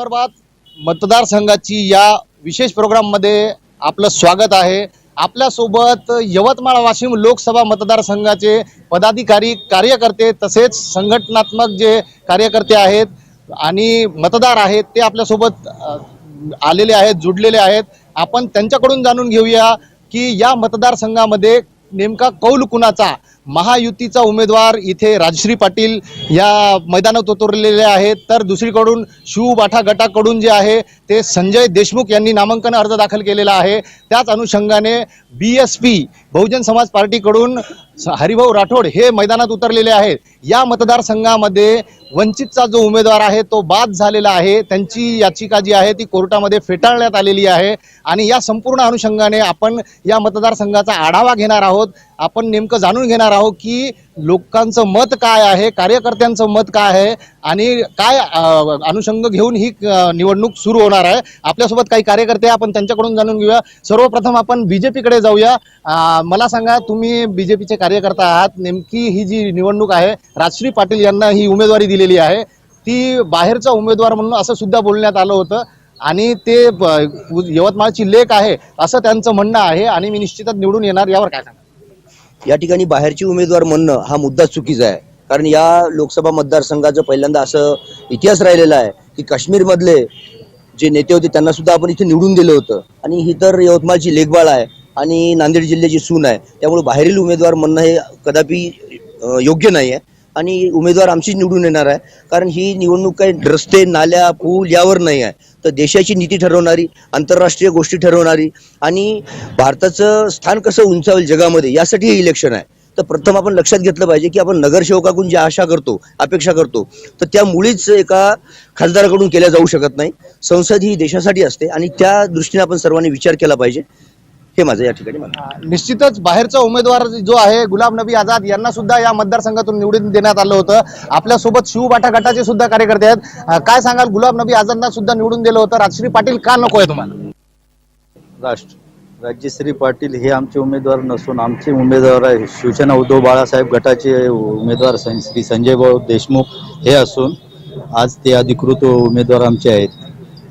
खबरबात मतदारसंघाची या विशेष प्रोग्राममध्ये आपलं स्वागत आहे. आपल्यासोबत यवतमाळ वाशिम लोकसभा मतदारसंघाचे पदाधिकारी कार्यकर्ते तसेच संघटनात्मक जे कार्यकर्ते आहेत आणि मतदार आहेत ते आपल्यासोबत आलेले आहेत जुडलेले आहेत. आपण त्यांच्याकडून जाणून घेऊया की या मतदारसंघामध्ये नेमका कौल कुणाचा? महायुतीचा उमेदवार इथे राजश्री पाटील या मैदानात उतरलेले आहेत. तर दुसरीकडून शिवबाठा गटाकडून जे आहे ते संजय देशमुख यांनी नामांकन अर्ज दाखल केलेला आहे. त्याच अनुषंगाने बी एस पी बहुजन समाज पार्टीकडून हरिभाऊ राठोड हे मैदानात उतरलेले आहेत. या मतदारसंघामध्ये वंचितचा जो उमेदवार आहे तो बाद झालेला आहे. त्यांची याचिका जी आहे ती कोर्टामध्ये फेटाळण्यात आलेली आहे. आणि या संपूर्ण अनुषंगाने आपण या मतदारसंघाचा आढावा घेणार आहोत. आपण नेमकं जाणून घेणार आहोत की लोकांचं मत काय आहे कार्यकर्त्यांचं मत काय आहे आणि काय अनुषंग घेऊन ही निवडणूक सुरू होणार आहे. आपल्यासोबत काही कार्यकर्ते आपण त्यांच्याकडून जाणून घेऊया. सर्वप्रथम आपण बीजेपीकडे जाऊया. मला सांगा तुम्ही बीजेपीचे कार्यकर्ता आहात. नेमकी ही जी निवडणूक आहे राजश्री पाटील यांना ही उमेदवारी दिलेली आहे. ती बाहेरचा उमेदवार म्हणून असं सुद्धा बोलण्यात आलं होतं. आणि ते यवतमाळची लेख आहे असं त्यांचं म्हणणं आहे. आणि मी निश्चितच निवडून येणार. यावर काय सांगा या ठिकाणी बाहेरची उमेदवार म्हणणं हा मुद्दा चुकीचा आहे. कारण या लोकसभा मतदारसंघाचं पहिल्यांदा असं इतिहास राहिलेला आहे की काश्मीरमधले जे नेते होते त्यांना सुद्धा आपण इथे निवडून दिलं होतं. आणि ही तर यवतमाळची लेखबाळ आहे आणि नांदेड जिल्ह्याची सून आहे. त्यामुळे बाहेरील उमेदवार म्हणणं हे कदापि योग्य नाही आहे आणि उमेदवार आमची निवडून येणार आहे. कारण ही निवडणूक काही रस्ते नाल्या पूल यावर नाही आहे. तर देशाची नीती ठरवणारी आंतरराष्ट्रीय गोष्टी ठरवणारी आणि भारताचं स्थान कसं उंचावेल जगामध्ये यासाठी हे इलेक्शन आहे. तर प्रथम आपण लक्षात घेतलं पाहिजे की आपण नगरसेवकाकडून जी आशा करतो अपेक्षा करतो तर त्या मुळीच एका खासदाराकडून केल्या जाऊ शकत नाही. संसद ही देशासाठी असते आणि त्या दृष्टीने आपण सर्वांनी विचार केला पाहिजे. हे माझं या ठिकाणी. निश्चितच बाहेरचा उमेदवार जो आहे गुलाब नबी आझाद यांना सुद्धा या मतदारसंघातून निवडून देण्यात आलं होतं. आपल्यासोबत शिवबाटा गटाचे सुद्धा कार्यकर्ते आहेत. काय सांगाल गुलाब नबी आझादना सुद्धा निवडून दिलं होतं. राजश्री पाटील का नको आहे तुम्हाला? राष्ट्र राज्यश्री पाटील हे आमचे उमेदवार नसून आमचे उमेदवार आहे. शिवसेना उद्धव बाळासाहेब गटाचे उमेदवार श्री संजय भाऊ देशमुख हे असून आज ते अधिकृत उमेदवार आमचे आहेत.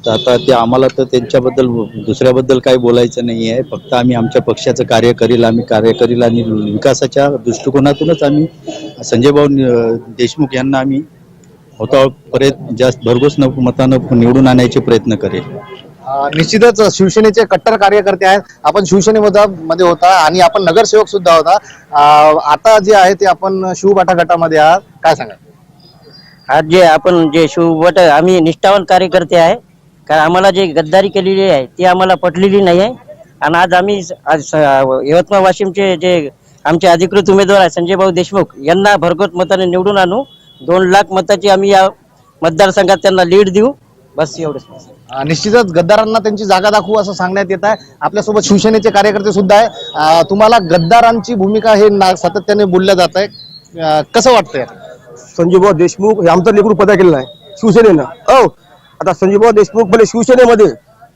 तर आता ते आम्हाला तर त्यांच्याबद्दल दुसऱ्याबद्दल काही बोलायचं नाही आहे फक्त आम्ही आमच्या पक्षाचं कार्य करील आम्ही कार्य करील आणि विकासाच्या दृष्टिकोनातूनच आम्ही संजय भाऊ देशमुख यांना आम्ही होतापर्यंत जास्त भरघोस न मतानं निवडून आणायचे प्रयत्न करेल. निश्चितच शिवसेनेचे कट्टर कार्यकर्ते आहेत. आपण शिवसेनेमध्ये मध्ये होता आणि आपण नगरसेवक सुद्धा होता. आता जे आहे ते आपण शिवबाटा गटामध्ये आहात. काय सांगाल? आज जे आपण जे शिवभट आम्ही निष्ठावान कार्यकर्ते आहे. कारण आम्हाला जे गद्दारी केलेली आहे ती आम्हाला पटलेली नाही आहे. आणि आज आम्ही आज यवतमाळ वाशिमचे जे आमचे अधिकृत उमेदवार आहे संजय भाऊ देशमुख यांना भरघोस मताने निवडून आणू. दोन लाख मताची आम्ही या मतदारसंघात त्यांना लीड देऊ. बस एवढंच अं, निश्चितच गद्दारांना त्यांची जागा दाखवू असं सांगण्यात येत आहे. आपल्यासोबत शिवसेनेचे कार्यकर्ते सुद्धा आहे. अं, तुम्हाला गद्दारांची भूमिका हे ना- सातत्याने बोलल्या जात आहे. अं, कसं वाटतंय? संजयभाऊ देशमुख हे आमचं लेकरू पदा केलेलं आहे. शिवसेनेनं. हो. आता संजीवभाऊ देशमुख भले शिवसेनेमध्ये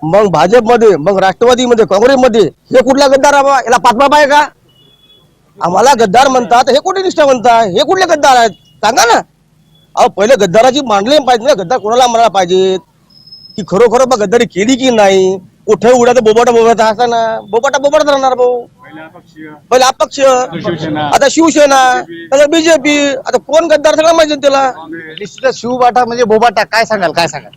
मग भाजपमध्ये मग राष्ट्रवादीमध्ये काँग्रेसमध्ये हे कुठला गद्दार बा? याला पाठबा आहे का? आम्हाला गद्दार म्हणतात हे कुठे निष्ठा म्हणतात हे कुठले गद्दार आहेत? सांगा ना. अहो पहिले गद्दाराची मांडले पाहिजे ना गद्दार कोणाला म्हणायला पाहिजेत? की खरोखर बा गद्दारी केली की नाही? कुठे उड्या तर बोबाटा बोबाटा असा ना. बोबाटा बोबाट राहणार भाऊ. पहिले अपक्ष. आता शिवसेना आता बीजेपी. आता कोण गद्दार सगळं माहिती त्याला? निश्चितच शिवबाटा म्हणजे बोबाटा. काय सांगाल? काय सांगाल?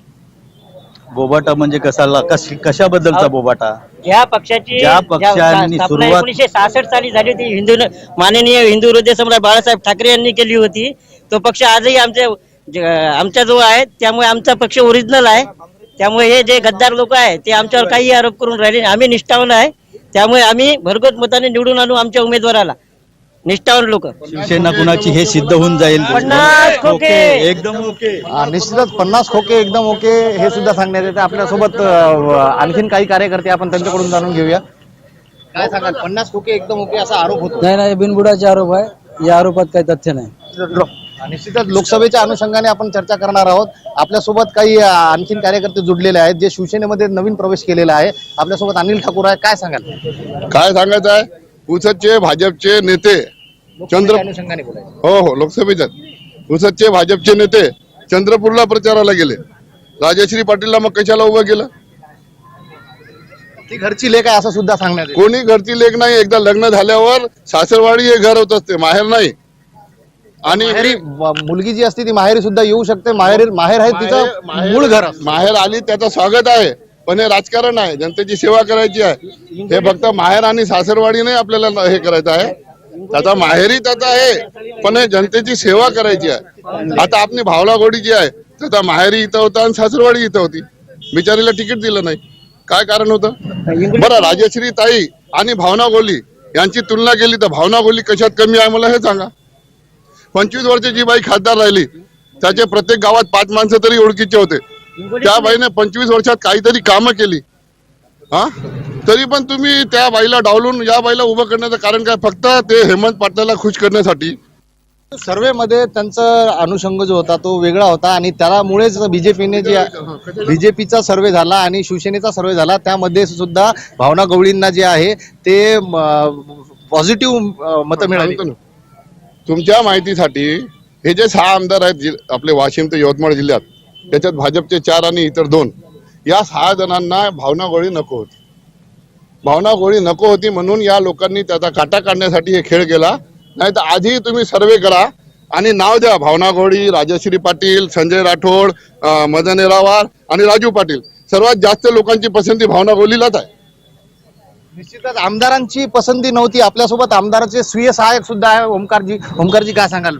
बोबाटा म्हणजे कसाला कश कशाबद्दलचा बोबाटा? ज्या पक्षाची ज्या पक्षांनी सुरुवात- एकोणीसशे सहासष्ट साली झाली होती हिंदू माननीय हिंदू हृदय सम्राट बाळासाहेब ठाकरे यांनी केली होती. तो पक्ष आजही आमच्या ज- आमच्या जो आहे त्यामुळे आमचा पक्ष ओरिजिनल आहे. त्यामुळे हे जे गद्दार लोक आहे ते आमच्यावर काही आरोप करून राहिले नाही. आम्ही निष्ठावान आहे. त्यामुळे आम्ही भरघोस मताने निवडून आणू आमच्या उमेदवाराला. निष्ठावान लोक. शिवसेना कुणाची हे सिद्ध होऊन जाईल. पन्नास खोके. एकदम ओके. निश्चितच पन्नास खोके एकदम ओके हे सुद्धा सांगण्यात येते. आपल्यासोबत आणखीन काही कार्यकर्ते आपण त्यांच्याकडून जाणून घेऊया. काय सांगाल? पन्नास खोके एकदम ओके असा आरोप होतो. नाही नाही बिनबुडाचे आरोप आहे. या आरोपात काही तथ्य नाही. निश्चितच लोकसभेच्या अनुषंगाने आपण चर्चा करणार आहोत. आपल्यासोबत काही आणखीन कार्यकर्ते जुडलेले आहेत जे शिवसेनेमध्ये नवीन प्रवेश केलेला आहे. आपल्यासोबत अनिल ठाकूर आहे. काय सांगाल? काय सांगायचं आहे? पुसदचे भाजपचे नेते चंद्र लोकसभेच्या अनुषंगाने बोलायचं. हो हो लोकसभेच्यात. पुसदचे भाजपचे नेते चंद्रपूरला प्रचाराला गेले. राजश्री पाटीलला मग कशाला उभं केलं? ती घरची लेख आहे असं सुद्धा सांगण्यात येतं. कोणी घरची लेख नाही? एकदा लग्न झाल्यावर सासरवाडी हे घर होत असते माहेर नाही. आणि माहेरी मुलगी जी असते ती माहेरी सुद्धा येऊ शकते. माहेर माहेर आहे तिचं माहेर- मूळ घर असतं. माहेर आली त्याचं स्वागत आहे. पण हे राजकारण आहे. जनतेची सेवा करायची आहे. हे फक्त माहेर आणि सासरवाडी नाही आपल्याला हे करायचं आहे. त्याचा माहेरी त्याचा आहे पण हे जनतेची सेवा करायची आहे. आता आपली भावलागोडी जी आहे त्याचा माहेरी इथं होता आणि सासरवाडी इथं होती. बिचारीला तिकीट दिलं नाही. काय कारण होतं? बरं राजश्री ताई आणि भावना गोली यांची तुलना केली तर भावना गोली कशात कमी आहे मला हे सांगा. पंचवीस वर्ष जी बाई खासदार राहिली त्याचे प्रत्येक गावात पाच माणसं तरी ओळखीचे होते. त्या बाईने पंचवीस वर्षात काहीतरी कामं केली. हा? तरी पण तुम्ही त्या बाईला डावलून या बाईला उभं करण्याचं कारण काय? फक्त ते हेमंत पाटलाला खुश करण्यासाठी. सर्वे मध्ये त्यांचा अनुषंग जो होता तो वेगळा होता आणि त्यामुळेच बीजेपीने जे बीजेपीचा सर्वे झाला आणि शिवसेनेचा सर्वे झाला त्यामध्ये सुद्धा भावना गवळींना जे आहे ते पॉझिटिव्ह मतं मिळाली. तुमच्या माहितीसाठी हे जे सहा आमदार आहेत आपले वाशिम ते यवतमाळ जिल्ह्यात त्याच्यात भाजपचे चार आणि इतर दोन या सहा जणांना भावना गोळी नको होती. भावना गोळी नको होती म्हणून या लोकांनी त्याचा काटा काढण्यासाठी हे खेळ केला. नाही तर आधी तुम्ही सर्वे करा आणि नाव द्या भावना गोळी राजश्री पाटील संजय राठोड मदन येरावार आणि राजू पाटील. सर्वात जास्त लोकांची पसंती भावना गोळीलाच आहे. निश्चितच आमदारांची पसंती नव्हती. आपल्यासोबत आमदाराचे स्वीय सहाय्यक सुद्धा आहे. ओमकारजी ओमकारजी काय सांगाल?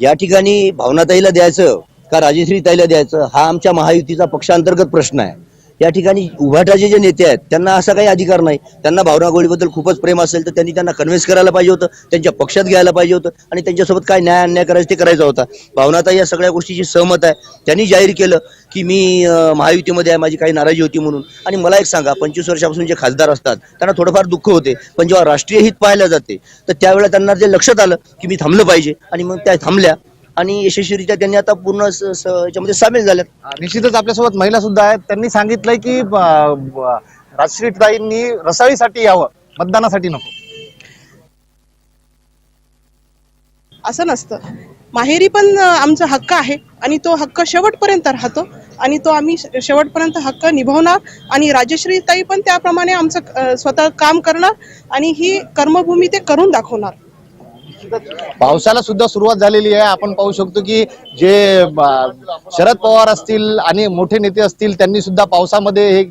या ठिकाणी भावनाताईला द्यायचं का राजश्रीताईला द्यायचं हा आमच्या महायुतीचा पक्षांतर्गत प्रश्न आहे. या ठिकाणी उभाटाचे जे नेते आहेत त्यांना असा काही अधिकार नाही. त्यांना भावना गोळीबद्दल खूपच प्रेम असेल तर त्यांनी त्यांना कन्व्हिन्स करायला पाहिजे होतं त्यांच्या पक्षात घ्यायला पाहिजे होतं आणि त्यांच्यासोबत काय न्याय अन्याय करायचं ते करायचा होता. भावनाता या सगळ्या गोष्टीची सहमत आहे. त्यांनी जाहीर केलं की मी महायुतीमध्ये आहे माझी काही नाराजी होती म्हणून. आणि मला एक सांगा पंचवीस वर्षापासून जे खासदार असतात त्यांना थोडंफार दुःख होते. पण जेव्हा राष्ट्रीय हित पाहायला जाते तर त्यावेळेला त्यांना जे लक्षात आलं की मी थांबलं पाहिजे आणि मग त्या थांबल्या. आणि यशस्वीरित्या त्यांनी आता पूर्ण स- स- याच्यामध्ये सामील झाल्यात. निश्चितच आपल्यासोबत महिला सुद्धा आहेत. त्यांनी सांगितलंय की राजश्रीताईंनी रसाळीसाठी यावं. मतदानासाठी नको. असं नसतं. माहेरी पण अं, आमचा हक्क आहे. आणि तो हक्क शेवटपर्यंत राहतो. आणि तो आम्ही शे- शेवटपर्यंत हक्क निभावणार. आणि राजश्री ताई पण त्याप्रमाणे आमचं अं, स्वतः काम करणार. आणि ही कर्मभूमी ते करून दाखवणार. पावसाला सुद्धा सुरुवात झालेली आहे. आपण पाहू शकतो की जे शरद पवार असतील आणि मोठे नेते असतील त्यांनी सुद्धा पावसामध्ये हे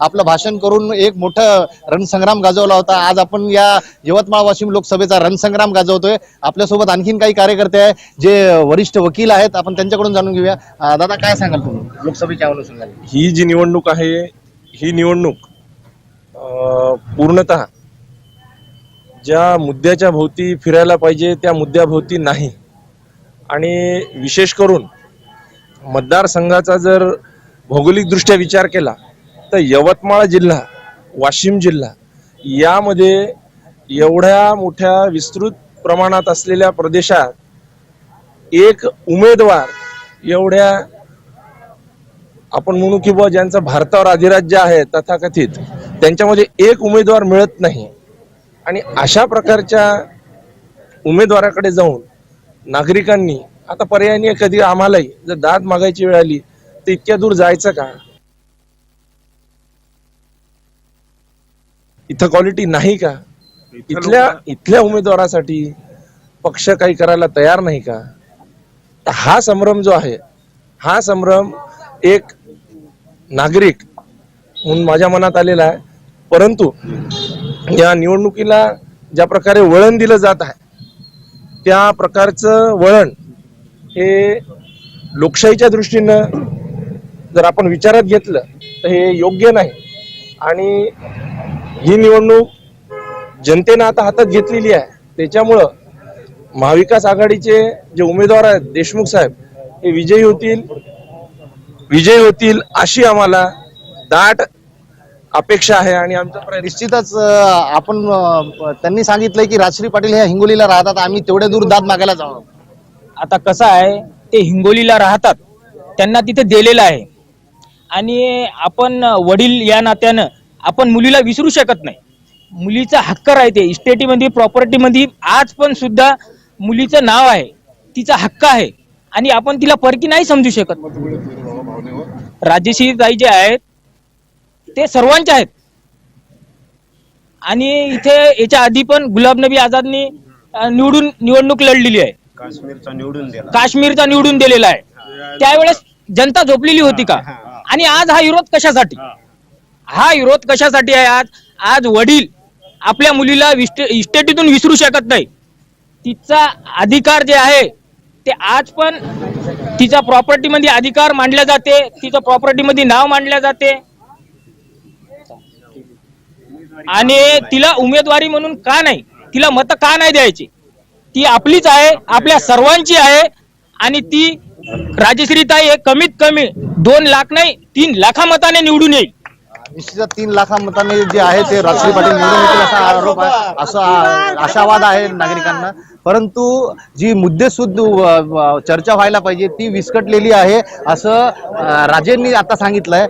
आपलं भाषण करून एक मोठं रणसंग्राम गाजवला होता. आज आपण या यवतमाळ वाशिम लोकसभेचा रणसंग्राम गाजवतोय. आपल्यासोबत आणखीन काही कार्यकर्ते आहे जे वरिष्ठ वकील आहेत. आपण त्यांच्याकडून जाणून घेऊया. दादा काय सांगाल तुम्ही? लोकसभेच्या अनुषंगाने. ही जी निवडणूक आहे ही निवडणूक पूर्णतः ज्या मुद्द्याच्या भोवती फिरायला पाहिजे त्या मुद्द्याभोवती नाही. आणि विशेष करून मतदारसंघाचा जर भौगोलिकदृष्ट्या विचार केला तर यवतमाळ जिल्हा वाशिम जिल्हा यामध्ये एवढ्या मोठ्या विस्तृत प्रमाणात असलेल्या प्रदेशात एक उमेदवार एवढ्या आपण म्हणू की बुवा ज्यांचं भारतावर अधिराज्य आहे तथाकथित त्यांच्यामध्ये एक उमेदवार मिळत नाही. आणि अशा प्रकारच्या उमेदवाराकडे जाऊन नागरिकांनी आता पर्यायाने कधी आम्हालाही जर दाद मागायची वेळ आली तर इतक्या दूर जायचं का? इथं क्वालिटी नाही का? इथल्या इथल्या उमेदवारासाठी पक्ष काही करायला तयार नाही का? तर हा संभ्रम जो आहे हा संभ्रम एक नागरिक म्हणून माझ्या मनात आलेला आहे. परंतु या निवडणुकीला ज्या प्रकारे वळण दिलं जात आहे त्या प्रकारचं वळण हे लोकशाहीच्या दृष्टीनं जर आपण विचारात घेतलं तर हे योग्य नाही. आणि ही निवडणूक जनतेनं आता हातात घेतलेली आहे. त्याच्यामुळं महाविकास आघाडीचे जे उमेदवार आहेत देशमुख साहेब हे विजयी होतील. विजयी होतील अशी आम्हाला दाट अपेक्षा आहे आणि आमचा प्रयत्न निश्चितच अं, आपण अं, त्यांनी सांगितलंय की राजश्री पाटील हे हिंगोलीला राहतात आम्ही तेवढ्या दूर दाद मागायला जाऊ. आता कसं आहे ते हिंगोलीला राहतात त्यांना तिथे दिलेलं आहे. आणि आपण वडील या नात्यानं आपण मुलीला विसरू शकत नाही. मुलीचा हक्क राहते इस्टेटीमध्ये प्रॉपर्टीमध्ये आज पण सुद्धा मुलीचं नाव आहे तिचा हक्क आहे. आणि आपण तिला परकी नाही समजू शकत. राजेश्री ताई जे आहेत ते सर्वांचे आहेत. आणि इथे याच्या आधी पण गुलाब नबी आझादनी अं, निवडून निवडणूक लढलेली आहे. काश्मीरचा निवडून दिलेला आहे. त्यावेळेस जनता झोपलेली होती का? आणि आज हा विरोध कशासाठी? हा. विरोध कशासाठी आहे आज? आज वडील आपल्या मुलीला विस्ट- इस्टेटीतून विसरू शकत नाही. तिचा अधिकार जे आहे ते आज पण तिचा प्रॉपर्टी मध्ये अधिकार मांडला जाते तिचं प्रॉपर्टी मध्ये नाव मांडल्या जाते. आणि तिला उमेदवारी म्हणून का नाही? तिला मत का नाही द्यायची? ती आपलीच आहे आपल्या सर्वांची आहे आणि ती राजश्रीताई हे कमीत कमी दोन लाख नाही तीन लाखा मताने निवडून येईल. निश्चितच तीन लाखा जे आहे ते राजश्री पाटील निवडून येतील असा आरोप आहे असा आशावाद आहे नागरिकांना. परंतु जी मुद्देसुद्ध चर्चा व्हायला पाहिजे ती विस्कटलेली आहे असं राजेंनी आता सांगितलंय.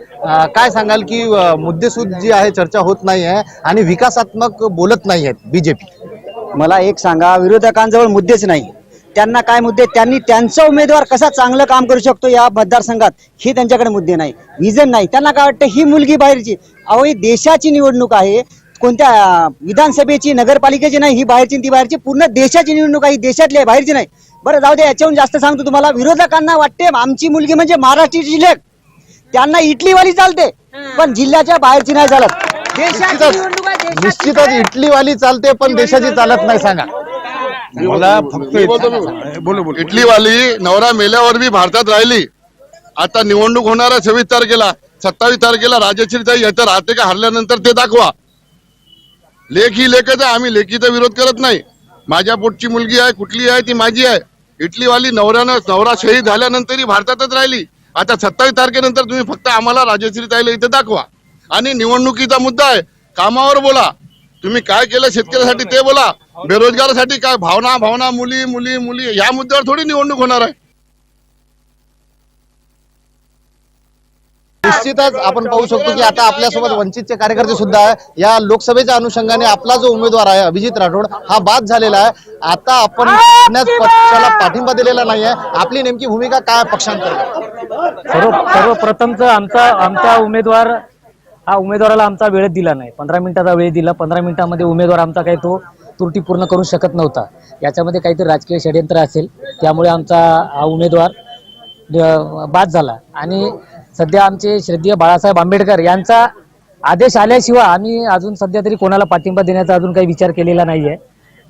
काय सांगाल की अ, मुद्देसूद जी आहे चर्चा होत नाही आहे आणि विकासात्मक बोलत नाही आहेत बीजेपी. मला एक सांगा विरोधकांजवळ मुद्देच नाही. त्यांना काय मुद्दे त्यांनी त्यांचा उमेदवार कसा चांगलं काम करू शकतो या मतदारसंघात? हे त्यांच्याकडे मुद्दे नाही. विजन नाही. त्यांना काय वाटतं? ही मुलगी बाहेरची. अहो ही देशाची निवडणूक आहे. कोणत्या विधानसभेची नगरपालिकेची नाही ही बाहेरची ती बाहेरची. पूर्ण देशाची निवडणूक आहे. ही देशातली आहे बाहेरची नाही. बरं जाऊ दे. याच्याहून जास्त सांगतो तुम्हाला. विरोधकांना वाटते आमची मुलगी म्हणजे महाराष्ट्राची लेख त्यांना इटलीवाली चालते. पण जिल्ह्याच्या बाहेरची नाही चालत. देशाची निवडणूक आहे, देशाची निश्चितच. इटलीवाली चालते पण देशाची चालत नाही सांगा. मला फक्त इटलीवाली नवरा मेल्यावर बी भारतात राहिली. आता निवडणूक होणार आहे सव्वीस तारखेला सत्तावीस तारखेला राजश्रीताई येतं राहते का हरल्यानंतर ते दाखवा. लेख ही लेखच आहे आम्ही लेखीचा विरोध करत नाही. माझ्या पोटची मुलगी आहे कुठली आहे ती माझी आहे. इटलीवाली नवऱ्यानं नवरा शहीद झाल्यानंतरही भारतातच राहिली. आता सत्तावीस तारखेनंतर तुम्ही फक्त आम्हाला राजश्रीताईला इथे दाखवा. आणि निवडणुकीचा मुद्दा आहे कामावर बोला. तुम्ही काय केलं शेतकऱ्यासाठी ते बोला. बेरोजगारासाठी काय? भावना भावना मुली मुली मुली. या मुद्द्यावर थोडी निवडणूक होणार आहे. निश्चितच आपण पाहू शकतो की आता आपल्यासोबत वंचितचे कार्यकर्ते सुद्धा आहे. या लोकसभेच्या अनुषंगाने आपला जो उमेदवार आहे अभिजित राठोड हा बाद झालेला आहे. आता आपण पक्षाला पाठिंबा दिलेला नाही आहे आपली नेमकी भूमिका काय पक्षांतर सर्व सर्वप्रथमच आमचा आमचा उमेदवार हा उमेदवाराला आमचा वेळ दिला नाही. पंधरा मिनिटाचा वेळ दिला. पंधरा मिनिटामध्ये उमेदवार आमचा काही तो त्रुटी पूर्ण करू शकत नव्हता. याच्यामध्ये काहीतरी राजकीय षडयंत्र असेल. त्यामुळे आमचा हा उमेदवार बाद झाला. आणि सध्या आमचे श्रद्धेय बाळासाहेब आंबेडकर यांचा आदेश आल्याशिवाय आम्ही अजून सध्या तरी कोणाला पाठिंबा देण्याचा अजून काही विचार केलेला नाही आहे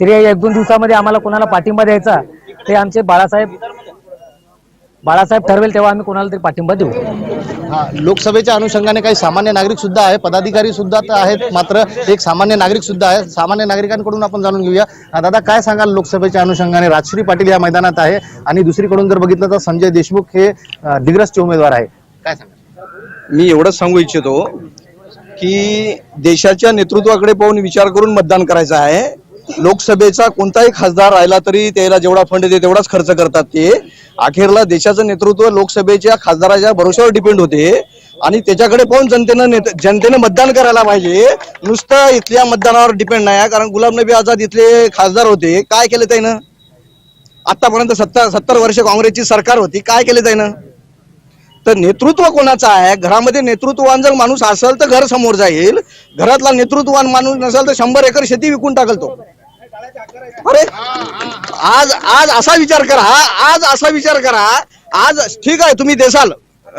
तरी या एक दोन दिवसामध्ये आम्हाला कोणाला पाठिंबा द्यायचा ते आमचे बाळासाहेब बाळासाहेब ठरवेल तेव्हा आम्ही कोणाला तरी पाठिंबा देऊ. हा लोकसभेच्या अनुषंगाने काही सामान्य नागरिक सुद्धा आहे पदाधिकारी सुद्धा तर आहेत मात्र एक सामान्य नागरिक सुद्धा आहे. सामान्य नागरिकांकडून आपण जाणून घेऊया. दादा काय सांगाल लोकसभेच्या अनुषंगाने? राजश्री पाटील या मैदानात आहे आणि दुसरीकडून जर बघितलं तर संजय देशमुख हे दिग्रसचे उमेदवार आहे काय सांगा मी एवढंच सांगू इच्छितो की देशाच्या नेतृत्वाकडे पाहून विचार करून मतदान करायचं आहे. लोकसभेचा कोणताही खासदार राहिला तरी त्याला जेवढा फंड येते तेवढाच खर्च करतात ते. अखेरला देशाचं नेतृत्व लोकसभेच्या खासदाराच्या भरोश्यावर डिपेंड होते. आणि त्याच्याकडे पाहून जनतेनं जनतेनं मतदान करायला पाहिजे. नुसतं इथल्या मतदानावर डिपेंड नाही कारण गुलाम नबी आझाद इथले खासदार होते. काय केलं त्यानं? आतापर्यंत सत्तर सत्तर वर्ष काँग्रेसची सरकार होती. काय केलं त्यानं? तर नेतृत्व कोणाचं आहे? घरामध्ये नेतृत्ववान जर माणूस असेल तर घर समोर जाईल. घरातला नेतृत्ववान माणूस नसेल तर शंभर एकर शेती विकून टाकल तो. अरे आज आज असा विचार करा आज असा विचार करा आज ठीक आहे तुम्ही देसाल.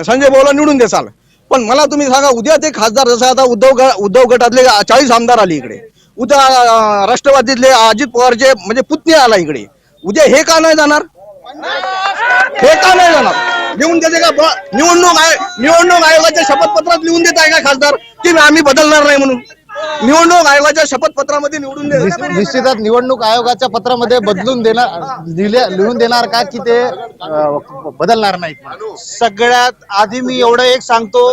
संजय भाऊला निवडून देसाल. पण मला तुम्ही सांगा उद्या ते खासदार जसं आता उद्धव उद्धव गटातले चाळीस आमदार आले इकडे. उद्या राष्ट्रवादीतले अजित पवारचे म्हणजे पुतणी आला इकडे. उद्या हे का नाही जाणार? हे का नाही जाणार? लिहून देते का? निवडणूक आयोग निवडणूक आयोगाच्या शपथपत्रात लिहून देत आहे का खासदार? की आम्ही बदलणार नाही म्हणून? निवडणूक आयोगाच्या शपथपत्रामध्ये निवडून निश्च- निश्चितच निवडणूक आयोगाच्या पत्रामध्ये बदलून देणार लिहून देणार का की ते अ, बदलणार नाहीत? सगळ्यात आधी मी एवढं एक सांगतो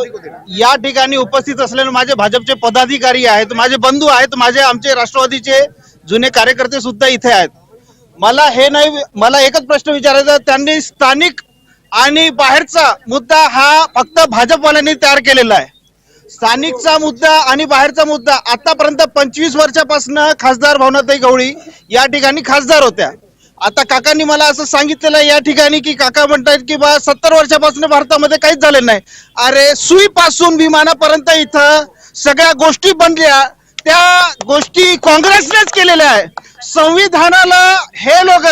या ठिकाणी उपस्थित असलेले माझे भाजपचे पदाधिकारी आहेत माझे बंधू आहेत माझे आमचे राष्ट्रवादीचे जुने कार्यकर्ते सुद्धा इथे आहेत. मला हे नाही मला एकच प्रश्न विचारायचा त्यांनी स्थानिक आणि बाहेरचा मुद्दा हा फक्त भाजपवाल्यांनी तयार केलेला आहे. स्थानिकचा मुद्दा आणि बाहेरचा मुद्दा. आतापर्यंत पंचवीस वर्षापासून खासदार भावनाताई गवळी या ठिकाणी खासदार होत्या. आता काकांनी मला असं सांगितलेलं या ठिकाणी की काका म्हणतात की बा सत्तर वर्षापासून भारतामध्ये काहीच झालं नाही. अरे सुईपासून विमानापर्यंत इथं सगळ्या गोष्टी बनल्या. त्या गोष्टी काँग्रेसनेच केलेल्या आहे संविधानाला हे लोक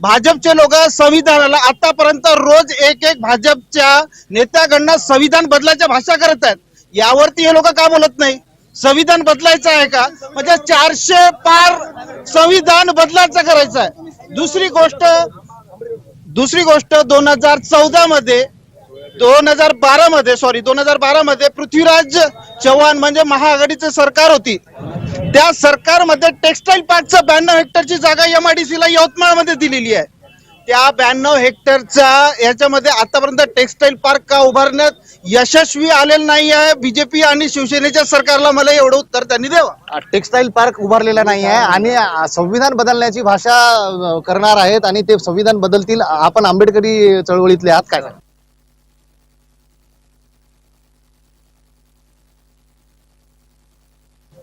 भाजपचे लोक संविधानाला आतापर्यंत रोज एक एक भाजपच्या नेत्याकडनं संविधान बदलाच्या भाषा करत आहेत. यावरती हे लोक का बोलत नाही? संविधान बदलायचं आहे का? म्हणजे चारशे पार संविधान बदलायचं करायचं आहे. दुसरी गोष्ट दुसरी गोष्ट दोन हजार चौदा मध्ये दोन हजार बारा मध्ये सॉरी दोन हजार बारा मध्ये पृथ्वीराज चव्हाण म्हणजे महाआघाडीचे सरकार होती. त्या सरकारमध्ये टेक्सटाईल पार्कचा ब्याण्णव हेक्टरची जागा एमआयडीसीला यवतमाळमध्ये दिलेली आहे. त्या ब्याण्णव हेक्टरचा याच्यामध्ये आतापर्यंत टेक्सटाईल पार्क का उभारण्यात यशस्वी आलेलं नाही आहे. बीजेपी आणि शिवसेनेच्या सरकारला मला एवढं उत्तर त्यांनी द्यावं. टेक्सटाईल पार्क उभारलेला नाही आहे आणि संविधान बदलण्याची भाषा करणार आहेत आणि ते संविधान बदलतील. आपण आंबेडकरी चळवळीतले आहात काय?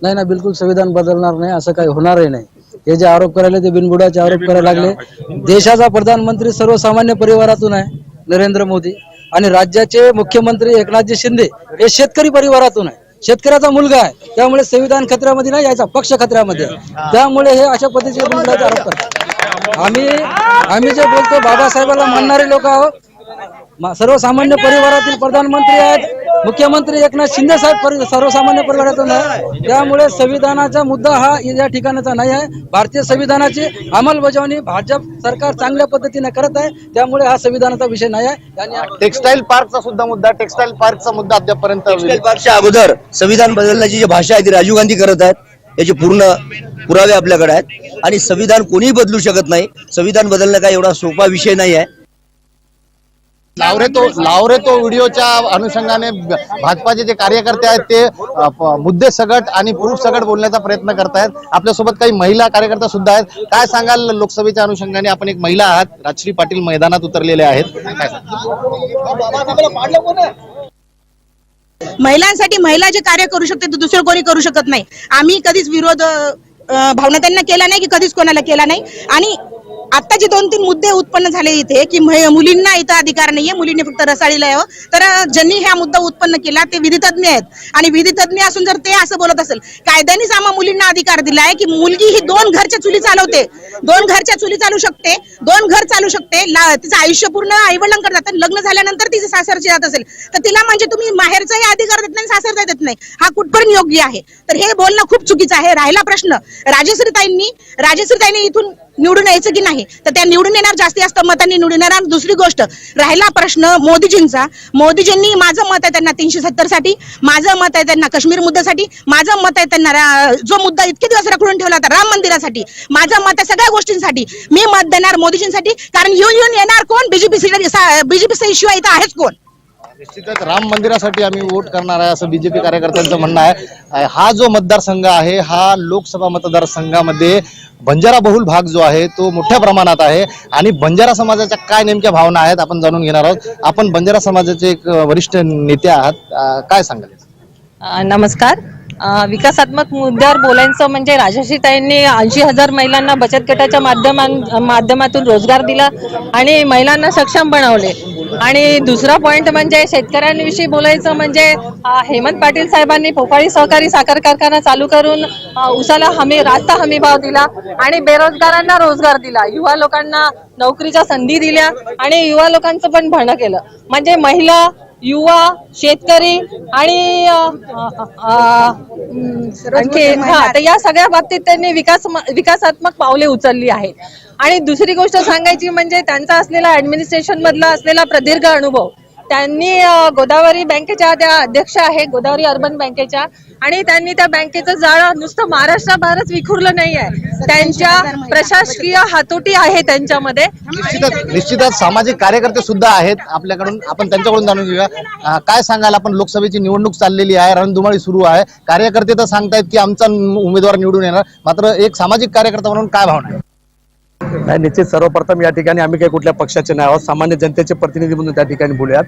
नाही ना बिलकुल संविधान बदलणार नाही असं काही होणारही नाही. हे जे आरोप करायला ते बिनबुडाचे आरोप करायला लागले. देशाचा प्रधानमंत्री सर्वसामान्य परिवारातून आहे नरेंद्र मोदी. आणि राज्याचे मुख्यमंत्री एकनाथजी शिंदे हे शेतकरी परिवारातून आहे. शेतकऱ्याचा मुलगा आहे. त्यामुळे संविधान खतऱ्यामध्ये नाही यायचा पक्ष खतऱ्यामध्ये त्यामुळे हे अशा पद्धतीचे आरोप करतात आम्ही आम्ही जे बोलतो बाबासाहेबांना मानणारे लोक आहोत. सर्वसामान्य परिवारातील प्रधानमंत्री आहेत. मुख्यमंत्री एकनाथ शिंदे साहेब परि- सर्वसामान्य परिवारातून आहे त्यामुळे संविधानाचा मुद्दा हा या ठिकाणाचा नाही आहे. भारतीय संविधानाची अंमलबजावणी भाजप सरकार चांगल्या पद्धतीने करत आहे. त्यामुळे हा संविधानाचा विषय नाही आहे. आणि टेक्सटाईल पार्कचा सुद्धा मुद्दा टेक्सटाईल पार्कचा मुद्दा अद्यापपर्यंत टेक्सटाईल पार्कच्या अगोदर संविधान बदलण्याची जी भाषा आहे ती राजीव गांधी करत आहेत. याचे पूर्ण पुरावे आपल्याकडे आहेत. आणि संविधान कोणीही बदलू शकत नाही. संविधान बदलणं काय एवढा सोपा विषय नाही आहे. लावरे तो लावरे तो व्हिडिओच्या अनुषंगाने भाजपाचे जे कार्यकर्ते आहेत ते मुद्दे सगट आणि पुरुष सगट बोलण्याचा प्रयत्न करतायत. आपल्यासोबत काही महिला कार्यकर्ता सुद्धा आहेत. काय सांगाल लोकसभेच्या अनुषंगाने? आपण एक महिला आहात. राजश्री पाटील मैदानात उतरलेले आहेत. काय महिलांसाठी महिला जे कार्य करू शकते ते दुसरं कोणी करू शकत नाही. आम्ही कधीच विरोध भावना त्यांना केला नाही की कधीच कोणाला केला नाही. आणि आता जे दोन तीन मुद्दे उत्पन्न झाले इथे की मुलींना इथं अधिकार नाहीये मुलींनी फक्त रसाळीला यावं. तर ज्यांनी हा मुद्दा उत्पन्न केला ते विधितज्ञ आहेत. आणि विधितज्ञ असून जर ते असं बोलत असेल कायद्यानेच आम्हा मुलींना अधिकार दिलाय की मुलगी ही दोन घरच्या चुली चालवते. दोन घरच्या चुली चालू शकते दोन घर चालू शकते ला- तिचं आयुष्य पूर्ण आईवडिलांकडे जातं लग्न झाल्यानंतर तिचं सासरची जात असेल. तर तिला म्हणजे तुम्ही माहेरचाही अधिकार देत नाही सासरचा देत नाही. हा कुठपर्यंत योग्य आहे? तर हे बोलणं खूप चुकीचं आहे. राहिला प्रश्न. राजेश्रीताईंनी राजेश्रीताईंनी इथून निवडून यायचं की नाही? तर त्या निवडून येणार जास्ती जास्त मतांनी निवडून येणार दुसरी गोष्ट. राहिला प्रश्न मोदीजींचा. मोदीजींनी माझं मत आहे त्यांना तीनशे सत्तरसाठी माझं मत आहे त्यांना काश्मीर मुद्द्यासाठी माझं मत आहे त्यांना जो मुद्दा इतके दिवस रखडून ठेवला होता राम मंदिरासाठी माझं मत आहे सगळ्या गोष्टींसाठी. मी मत देणार मोदीजींसाठी कारण येऊन येऊन येणार कोण? बीजेपी बीजेपी शिवाय इथं आहेच कोण? निश्चितच राम मंदिरासाठी आम्ही वोट करणार आहे असं बीजेपी कार्यकर्त्यांचं म्हणणं आहे. हा जो मतदारसंघ आहे हा लोकसभा मतदारसंघामध्ये बंजारा बहुल भाग जो आहे तो मोठ्या प्रमाणात आहे. आणि बंजारा समाजाच्या काय नेमक्या भावना आहेत आपण जाणून घेणार आहोत. आपण बंजारा समाजाचे एक वरिष्ठ नेते आहात. काय सांगाल नमस्कार. विकासात्मक मुद्द्यावर बोलायचं म्हणजे राजश्रीताईंनी ऐंशी हजार महिलांना बचत गटाच्या माध्यमां माध्यमातून रोजगार दिला आणि महिलांना सक्षम बनवले. आणि दुसरा पॉइंट म्हणजे शेतकऱ्यांविषयी बोलायचं म्हणजे हेमंत पाटील साहेबांनी पोफाळी सहकारी साखर कारखाना चालू करून उसाला हमी रास्ता हमी भाव दिला आणि बेरोजगारांना रोजगार दिला. युवा लोकांना नोकरीच्या संधी दिल्या आणि युवा लोकांचं पण भरणं केलं. म्हणजे महिला युवा शेतकरी आणि आणखी हा तर या सगळ्या बाबतीत त्यांनी विकास विकासात्मक पावले उचलली आहेत. आणि दुसरी गोष्ट सांगायची म्हणजे त्यांचा असलेला ऍडमिनिस्ट्रेशन मधला असलेला प्रदीर्घ अनुभव. त्यांनी गोदावरी बँकेच्या त्या अध्यक्ष आहे गोदावरी अर्बन बँकेच्या. आणि त्यांनी त्या बँकेचं जाळं नुसतं महाराष्ट्राबाहेरच विखुरलं नाही आहे त्यांच्या प्रशासकीय हातोटी आहे त्यांच्यामध्ये. निश्चितच निश्चितच सामाजिक कार्यकर्ते सुद्धा आहेत आपल्याकडून. आपण त्यांच्याकडून जाणून घेऊया. काय सांगाल आपण? लोकसभेची निवडणूक चाललेली आहे रणधुमाळी सुरू आहे. कार्यकर्ते तर सांगतायत की आमचा उमेदवार निवडून येणार. मात्र एक सामाजिक कार्यकर्ता म्हणून काय भावना आहे? नाही निश्चित सर्वप्रथम या ठिकाणी आम्ही काही कुठल्या पक्षाचे नाही आहोत. सामान्य जनतेचे प्रतिनिधी म्हणून त्या ठिकाणी बोलूयात.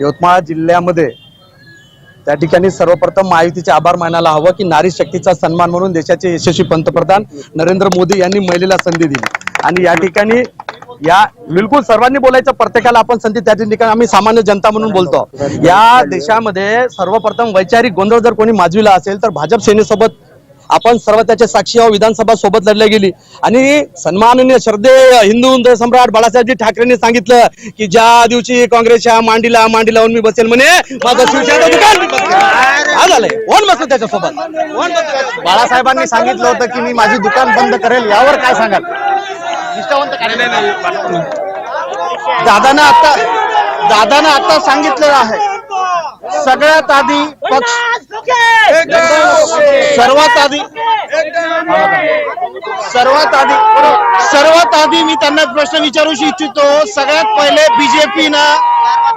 यवतमाळ जिल्ह्यामध्ये त्या ठिकाणी सर्वप्रथम महायुतीचे आभार मानायला हवं की नारी शक्तीचा सन्मान म्हणून देशाचे यशस्वी पंतप्रधान नरेंद्र मोदी यांनी महिलेला संधी दिली. आणि या ठिकाणी या बिलकुल सर्वांनी बोलायचं प्रत्येकाला आपण संधी त्या ठिकाणी आम्ही सामान्य जनता म्हणून बोलतो. या देशामध्ये सर्वप्रथम वैचारिक गोंधळ जर कोणी माजविला असेल तर भाजप सेनेसोबत आपण सर्व त्याचे साक्षी आहोत. विधानसभा सोबत लढल्या गेली. आणि सन्माननीय श्रद्धेय हिंदू सम्राट बाळासाहेबजी ठाकरेंनी सांगितलं की ज्या दिवशी काँग्रेसच्या मांडीला मांडी लावून मी बसेल म्हणे माझं शिवसेनेचं दुकान कोण बसलं त्याच्यासोबत? बाळासाहेबांनी सांगितलं होतं की मी माझी दुकान बंद करेल यावर काय सांगाल. दादानं आता दादानं आता सांगितलेलं आहे. सगळ्यात आधी पक्ष सर्वात आधी सर्वात आधी सर्वात आधी मी त्यांना प्रश्न विचारू इच्छितो. सगळ्यात पहिले बीजेपीनं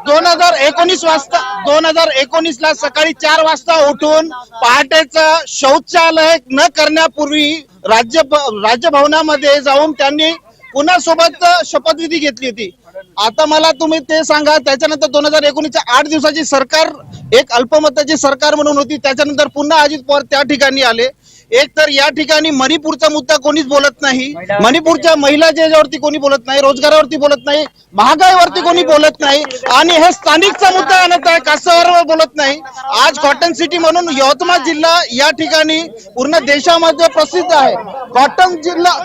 दोन हजार एकोणीस वाजता दोन हजार एकोणीस ला सकाळी चार वाजता उठून पहाटेचं शौचालय न करण्यापूर्वी राज्य राज्यभवनामध्ये जाऊन त्यांनी पुन्हा सोबत शपथविधी घेतली होती. आता मला तुम्ही ते सांगा त्याच्यानंतर दोन हजार एकोणीसच्या आठ दिवसाची सरकार एक अल्पमताची सरकार म्हणून होती त्याच्यानंतर पुन्हा अजित पवार त्या ठिकाणी आले. एक तर या ठिकाणी मणिपूरचा मुद्दा कोणीच बोलत नाही. मणिपूरच्या महिला ज्याच्यावरती कोणी बोलत नाही रोजगारावरती बोलत नाही महागाईवरती कोणी बोलत नाही आणि हे स्थानिकचा मुद्दा आणत आहे कास्तकारावर बोलत नाही. आज कॉटन सिटी म्हणून यवतमाळ जिल्हा या ठिकाणी पूर्ण देशामध्ये प्रसिद्ध आहे. कॉटन जिल्हा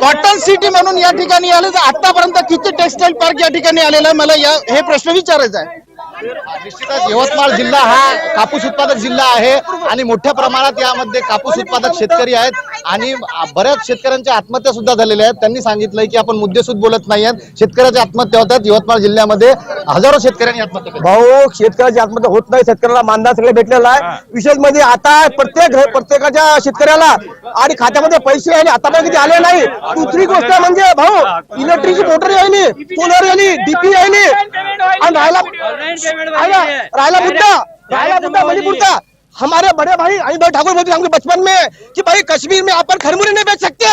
कॉटन सिटी म्हणून या ठिकाणी आले तर आतापर्यंत किती टेक्सटाईल पार्क या ठिकाणी आलेला आहे? मला या हे प्रश्न विचारायचा आहे. निश्चितच यवतमाळ जिल्हा हा कापूस उत्पादक जिल्हा आहे आणि मोठ्या प्रमाणात यामध्ये कापूस उत्पादक शेतकरी आहेत आणि बऱ्याच शेतकऱ्यांच्या आत्महत्या सुद्धा झालेल्या आहेत. त्यांनी सांगितलंय की आपण मुद्देसूद बोलत नाही आहेत. शेतकऱ्याच्या आत्महत्या होतात यवतमाळ जिल्ह्यामध्ये हजारो शेतकऱ्यांनी आत्महत्या भाऊ शेतकऱ्याची आत्महत्या होत नाही. शेतकऱ्याला मानधन सगळं भेटलेलं आहे. विशेष म्हणजे आता प्रत्येक घर- प्रत्येकाच्या शेतकऱ्याला आणि खात्यामध्ये पैसे आहे आतापर्यंत आले नाही. दुसरी गोष्ट म्हणजे भाऊ इलेक्ट्रिक मोटर आहे नी सोलर आहे नी डीपी आहे नी. आणि राहिला राहिला राहिला मुद्दा. राहिला मुद्दा मणिपुरचा हमारे बड़े भाई अनिल ठाकुर बोलते बचपन में कि भाई कश्मीर में अपन खरमुरी नहीं बेच सकते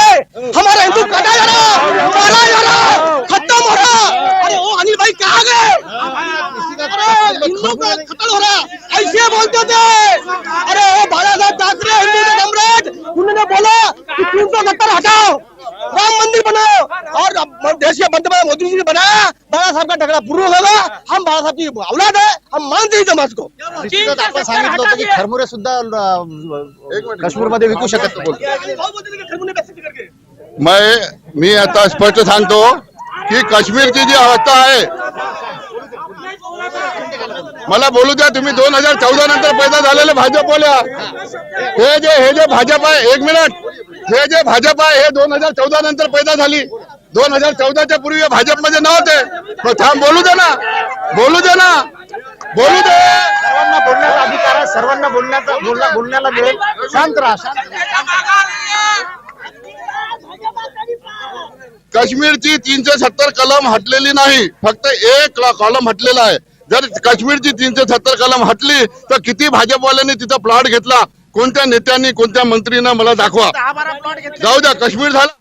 हमारा हिंदू कटा जा रहा मारा जा रहा खत्म हो रहा अरे ओ अनिल भाई कहाँ गए अरे हिंदू का खत्म हो रहा ऐसे बोलते थे अरे ओ बाला साहब ठाकरे हिंदू के सम्राट उन्होंने बोला कि तीन सौ सत्तर हटाओ राम मंदिर बनाओ और अब देश के बंदे मोदी जी ने बनाया टकरा पूर्ण होगा हम बाला साहब की औलाद है हम मानते ही समाज को निश्चितच आपण सांगितलं होतं की खरमुरे सुद्धा काश्मीरमध्ये विकू शकत नाही. मैं मी आता स्पष्ट सांगतो की काश्मीरची जी अवस्था आहे मला बोलू द्या तुम्ही दोन हजार चौदा नंतर पैदा झालेले भाजपवाल्या. हे जे हे जे भाजप आहे एक मिनिट. हे जे भाजप आहे हे दोन हजार चौदा नंतर पैदा झाली. दोन हजार चौदाच्या पूर्वी हे भाजपमध्ये नव्हते. मग थांब बोलू दे ना. बोलू दे ना. बोलू दे. सर्वांना बोलण्याचा अधिकार आहे. सर्वांना बोलण्याचा बोलण्या- बोलण्याला मिळेल शांत राहा शांत राहा. काश्मीरची तीनशे सत्तर कलम हटलेली नाही. फक्त एक कॉलम हटलेला आहे. जर काश्मीरची तीनशे सत्तर कलम हटली तर किती भाजपवाल्यांनी तिथं प्लॉट घेतला? कोणत्या नेत्यांनी कोणत्या मंत्रीनं? मला दाखवा. जाऊ द्या काश्मीर झालं.